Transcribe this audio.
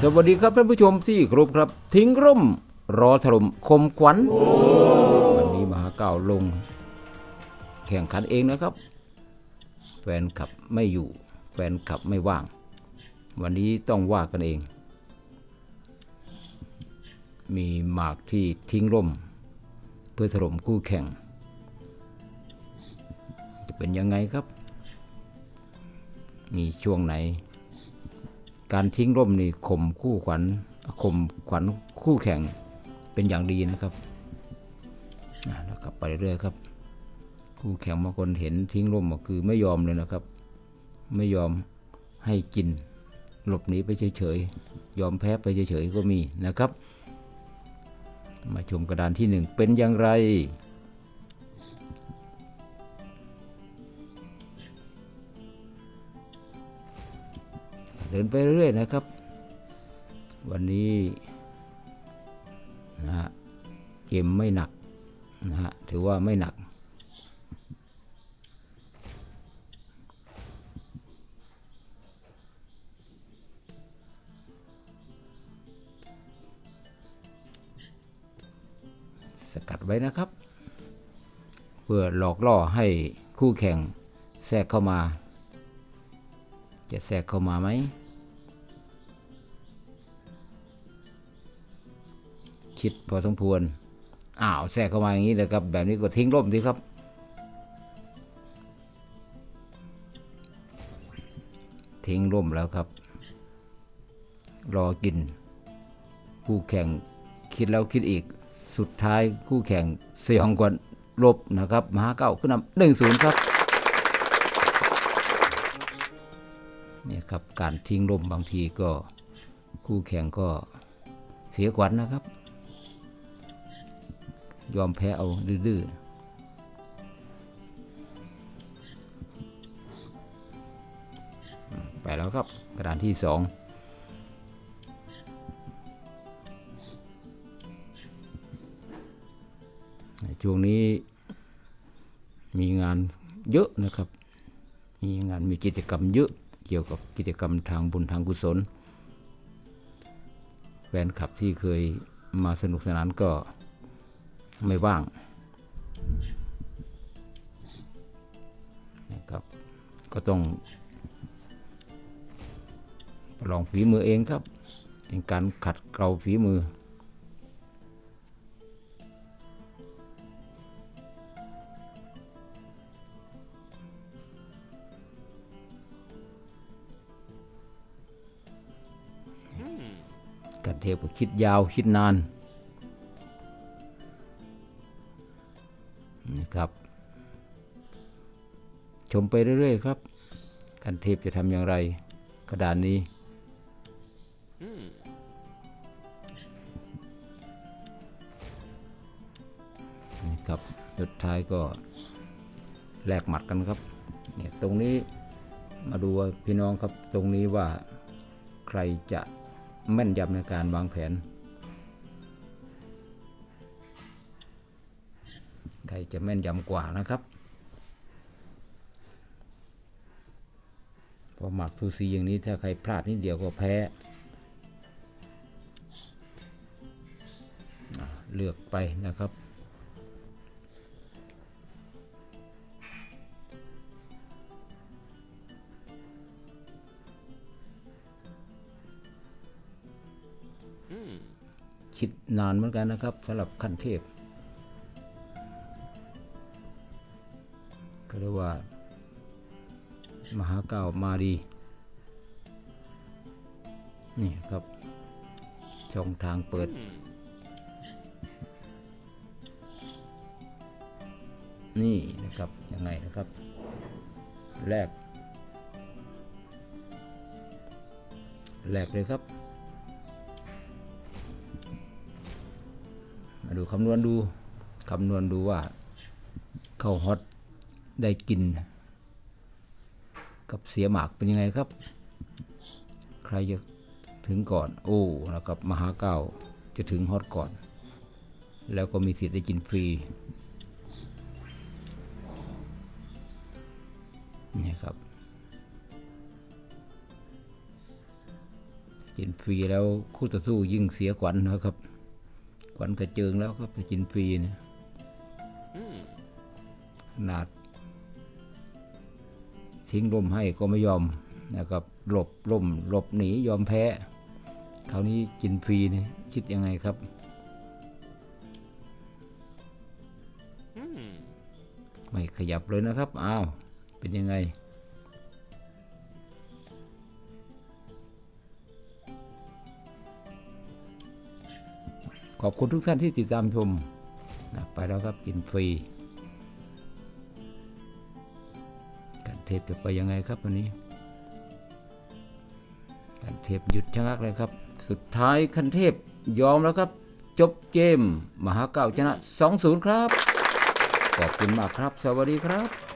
สวัสดีครับท่านผู้ชมที่ครบครับ ทิ้งร่ม รอถล่มคมขวัญวันนี้มหาเก่าลง แข่งขันเองนะครับ แฟนขับไม่อยู่ แฟนขับไม่ว่าง วันนี้ต้องว่ากันเอง มีหมากที่ทิ้งร่ม เพื่อถล่มคู่แข่ง จะเป็นยังไงครับ มีช่วงไหน การทิ้งร่มนี่ข่มคู่ขวัญข่มขวัญคู่แข่งเป็นอย่างดีนะครับอะแล้วกลับไปเรื่อยๆครับ คู่แข่งบางคนเห็นทิ้งร่มก็คือไม่ยอมเลยนะครับ ไม่ยอมให้กิน หลบหนีไปเฉยๆ ยอมแพ้ไปเฉยๆก็มีนะครับ มาชมกระดานที่หนึ่งเป็นอย่างไร ดินไปเรื่อยๆนะครับ วันนี้นะฮะเกมไม่หนักนะฮะถือว่าไม่หนัก สกัดไว้นะครับ เพื่อหลอกล่อให้คู่แข่งแทรกเข้ามา จะแทรกเข้ามาไหม คิดพอสมควรอ้าวแทรกเข้ามาอย่างนี้เลยครับ แบบนี้ก็ทิ้งร่มดีครับ ทิ้งร่มแล้วครับ รอกิน คู่แข่งคิดแล้วคิดอีกสุดท้ายคู่แข่งเสียงกว่าลบนะครับมหาเก้าขึ้นนำหนึ่งศูนย์ครับเนี่ยครับการทิ้งร่มบางทีก็คู่แข่งก็เสียขวัญนะครับ ยอมแพ้เอาดื้อๆไปแล้วครับกระดานที่สองช่วงนี้มีงานเยอะนะครับ มีงานมีกิจกรรมเยอะเกี่ยวกับกิจกรรมทางบุญทางกุศลแฟนคลับที่เคยมาสนุกสนานก็ ไม่ว่างนะครับ ก็ต้องประลองฝีมือเองครับ เป็นการขัดเกลาฝีมือ กันเทพก็คิดยาวคิดนาน ครับ ชมไปเรื่อยๆครับกันเทพจะทำอย่างไร กระดานนี้นี่ครับสุดท้ายก็แลกหมัดกันครับเนี่ยตรงนี้มาดูพี่น้องครับตรงนี้ว่าใครจะแม่นยำในการวางแผน ใครจะแม่นยำกว่านะครับเพอหมักทูซีอย่างนี้ถ้าใครพลาดนิดเดียวก็แพ้อะเลือกไปนะครับ คิดนานเหมือนกันนะครับสำหรับขั้นเทพ ก็เรียกว่า มหาเก้ามาดี นี่ครับ ช่องทางเปิด นี่นะครับ ยังไงนะครับ แรก แรกเลยครับมาดูคำนวณดู คำนวณดูว่า เข้าฮอต ได้กิน กับเสียหมากเป็นยังไงครับ ใครจะถึงก่อน โอ้นะครับมหาเก้าจะถึงฮอตก่อน แล้วก็มีสิทธิ์ได้กินฟรีนี่ครับ กินฟรีแล้วคู่ต่อสู้ยิ่งเสียขวัญนะครับ ขวัญกระเจิงแล้วครับไปกินฟรีเนะขนาด ทิ้งลมให้ก็ไม่ยอมนะครับหลบลมหลบหนียอมแพ้คราวนี้กินฟรีนี่คิดยังไงครับไม่ขยับเลยนะครับอ้าวเป็นยังไงขอบคุณทุกท่านที่ติดตามชมนะไปแล้วครับกินฟรี ปจะไปยังไงครับวันนี้ขันเทพหยุดชะงักเลยครับ สุดท้ายคันเทพยอมแล้วครับ จบเกม มหาเก่าชนะ 2-0 ครับ ขอบคุณมากครับ สวัสดีครับ